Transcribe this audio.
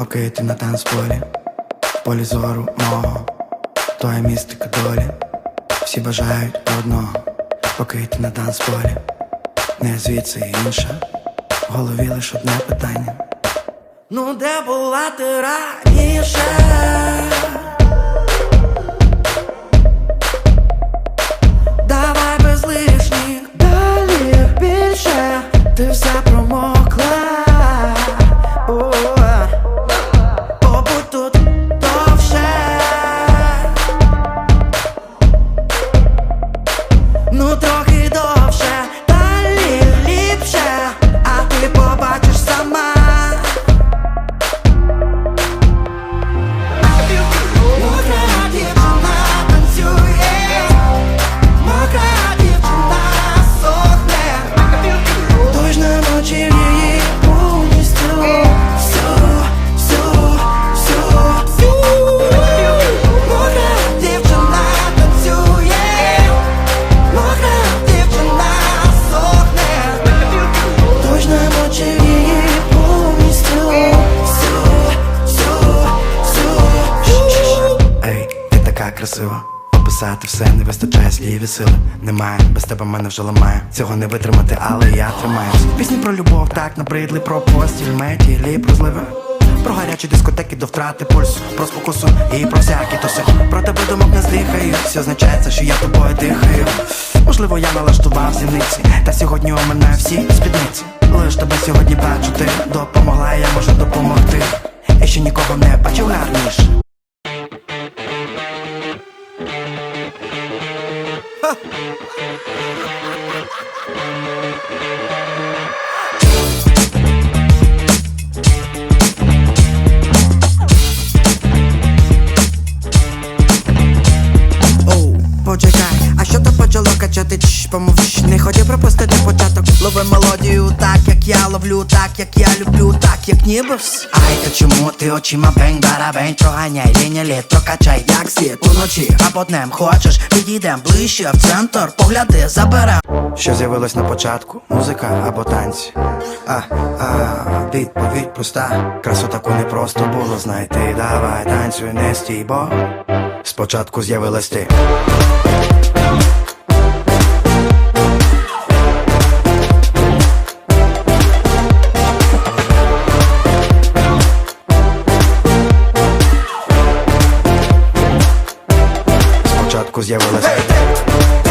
поки ти на танцполі, в полі зору мого, то є містика долі. Всі бажають одного, поки ти на танцполі, не звідси інша, в голові лиш одне питання. Ну де була ти раніше? Давай без лишніх далі більше Ти вся промокла Ну трохи така красива? Описати все не вистачає слів і сили. Немає, без тебе мене вже ламає. Цього не витримати, але я тримаюсь Пісні про любов, так набридли Про постіль, метілі, про зливи Про гарячі дискотеки до втрати пульсу. Про спокусу і про всякі туси Про тебе думок не здихаю. Все означається, що я тобою дихаю. Можливо, я налаштував зіниці. Та сьогодні у мене всі спідниці Лиш тебе сьогодні бачу, ти. Допомогла, я можу допомогти. Я ще нікого не бачив гарніше почекай, а що то почало качати Чш, помовч, не хотів пропустити початок. Лови мелодію так, як я ловлю, так, як я люблю, ніби вс. Ай, та чому ти очима бень, барабень Проганяй, лінія літ, прокачай, як світ Уночі. Або днем хочеш, підійдем ближче в центр Погляди, заберем Що з'явилось на початку, музика або танці? А, а, відповідь проста. Красу таку не просто було знайти. Давай, танцюй, не стій, бо Спочатку з'явилась ти così avevo la sete